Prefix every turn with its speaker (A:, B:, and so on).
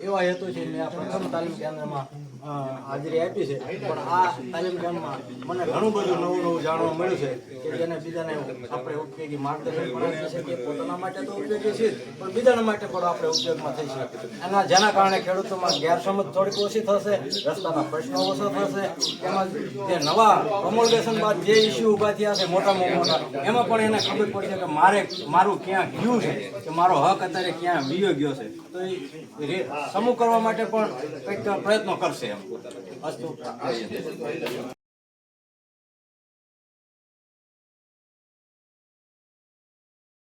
A: એવા હેતુ છે મેં પ્રથમ તાલીમ કેન્દ્રમાં હાજરી આપી છે. પણ આ તાલીમ કેન્દ્રમાં મને ઘણું બધું નવું નવું જાણવા મળ્યું છે કે જેને બીજાને આપણે ઉપયોગી માર્ગદર્શન પણ શકીએ. પોતાના માટે તો ઉપયોગી છે પણ બીજાના માટે પણ આપણે ઉપયોગમાં થઈ શકીએ. એના જેના કારણે ખેડૂતોમાં ગેરસમજ થોડીક ઓછી થશે રસ્તાના પ્રશ્નો ઓછા થશે એમાં જે નવા પ્રમોલ્ગેશન બાદ જે ઇસ્યુ ઊભા થયા છે મોટા મોટા એમાં પણ એને ખબર પડશે કે મારે મારું ક્યાં ગયું છે? કે મારો હક અત્યારે ક્યાં વિયો ગયો છે? તો એ સમૂહ કરવા માટે પણ કંઈક પ્રયત્નો કરશે એમ. અસ્તુ